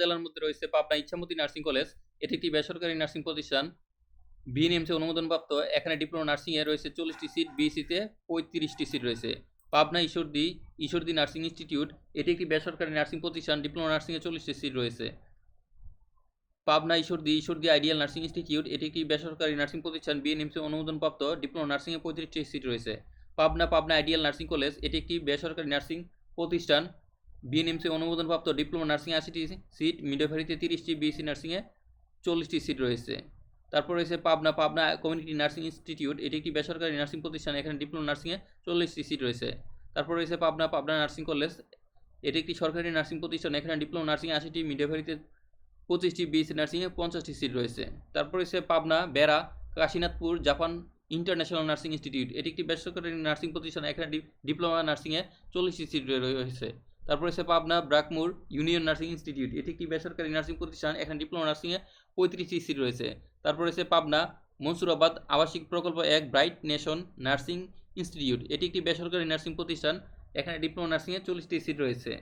জেলার মধ্যে রয়েছে পাবনা ইচ্ছামতি নার্সিং কলেজ। এটি একটি বেসরকারি নার্সিং প্রতিষ্ঠান। বিএনএমসি অনুমোদনপ্রাপ্ত। এখানে ডিপ্লোমা নার্সিংয়ে রয়েছে চল্লিশটি সিট বিএসসিতে পঁয়ত্রিশটি সিট রয়েছে। পাবনা ঈশ্বরদী ঈশ্বরদী নার্সিং ইনস্টিটিউট, এটি একটি বেসরকারি নার্সিং প্রতিষ্ঠান, ডিপ্লোমা নার্সিংয়ে চল্লিশটি সিট রয়েছে। Pabna Ishwardi Ishwardi ideal nursing institute, এটি একটি বেসরকারি নার্সিং প্রতিষ্ঠান। বিএনএমসি অনুমোদনপ্রাপ্ত, ডিপ্লোমা নার্সিংয়ে পঁয়ত্রিশটি সিট রয়েছে। Pabna Pabna ideal nursing college, এটি একটি বেসরকারি নার্সিং প্রতিষ্ঠান। বিএনএমসি অনুমোদনপ্রাপ্ত ডিপ্লোমা নার্সিং আশিটি সিট মিডোভারিতে তিরিশটি বিএসসি নার্সিংয়ে চল্লিশটি সিট রয়েছে। তারপর রয়েছে Pabna Pabna community nursing institute. এটি একটি বেসরকারি নার্সিং প্রতিষ্ঠান, এখানে ডিপ্লোমা নার্সিংয়ে চল্লিশটি সিট রয়েছে। তারপর রয়েছে পাবনা পাবনা নার্সিং কলেজ। এটি একটি সরকারি নার্সিং প্রতিষ্ঠান, এখানে ডিপ্লোমা নার্সিং আশিটি মিডোভারিতে পঁচিশটি বিএসসি নার্সিংয়ে পঞ্চাশটি সিট রয়েছে। তারপর রয়েছে Pabna, Bera, Kashinathpur, Japan international nursing institute. এটি একটি বেসরকারি নার্সিং প্রতিষ্ঠান, এখানে ডিপ্লোমা নার্সিংয়ে চল্লিশটি সিট রয়েছে। তারপর সে Pabna, Brakmur, union nursing institute. এটি একটি বেসরকারি নার্সিং প্রতিষ্ঠান, এখানে ডিপ্লোমা নার্সিংয়ে পঁয়ত্রিশটি সিট রয়েছে। তারপরে সে পাবনা, মনসুরাবাদ, আবাসিক প্রকল্প এক, ব্রাইট নেশন নার্সিং ইনস্টিটিউট। এটি একটি বেসরকারি নার্সিং প্রতিষ্ঠান, এখানে ডিপ্লোমা নার্সিংয়ে চল্লিশটি সিট রয়েছে।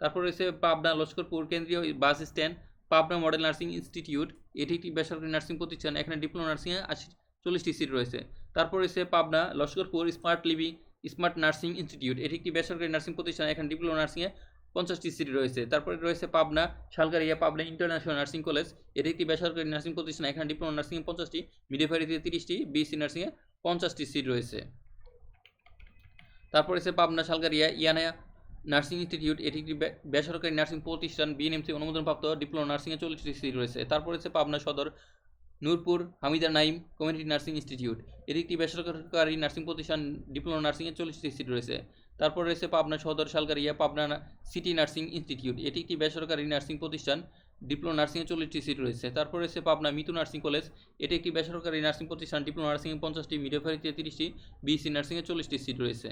তারপর রয়েছে পাবনা, লস্করপুর, কেন্দ্রীয় bus stand, Pabna model nursing institute. এটি একটি বেসরকারি নার্সিং প্রতিষ্ঠান, এখানে ডিপ্লোমা নার্সিংয়ে আশি, চল্লিশটি সিট রয়েছে। তারপর রয়েছে Pabna, Laskarpur, smart living smart nursing institute. এটি একটি বেসরকারি নার্সিং প্রতিষ্ঠান, এখানে ডিপ্লোমা নার্সিংয়ে পঞ্চাশটি সিট রয়েছে। তারপরে রয়েছে Pabna Shalgaria Pabna international nursing college. এটি একটি বেসরকারি নার্সিং প্রতিষ্ঠান, এখানে ডিপ্লোমা নার্সিংয়ে পঞ্চাশটি, মিডিফারিতে তিরিশটি, বিএসসি নার্সিংয়ে পঞ্চাশটি সিট রয়েছে। তারপরে রয়েছে পাবনা শালগারিয়া ইয়ানা নার্সিং ইনস্টিটিউট। এটি একটি বেসরকারি নার্সিং প্রতিষ্ঠান, বিএনএমসি অনুমোদনপ্রাপ্ত, ডিপ্লোমা নার্সিংয়ে চল্লিশটি সিট রয়েছে। তারপরে রয়েছে Pabna Sadar Nurpur, Hamida Naim community nursing institute. এটি একটি বেসরকারি নার্সিং প্রতিষ্ঠান, ডিপ্লোমা নার্সিংয়ে চল্লিশটি সিট রয়েছে। তারপর রয়েছে Pabna Sadar, Shalgaria, Pabna city nursing institute. এটি একটি বেসরকারি নার্সিং প্রতিষ্ঠান, ডিপ্লোমা নার্সিংয়ে চল্লিশটি সিট রয়েছে। তারপর রয়েছে পাবনা মিতু নার্সিং কলেজ। এটি একটি বেসরকারি নার্সিং প্রতিষ্ঠান, ডিপ্লোমা নার্সিংয়ে পঞ্চাশটি মিডিয়াফারিতে তিরিশটি বিএসসি নার্সিংয়ে চল্লিশটি সিট রয়েছে।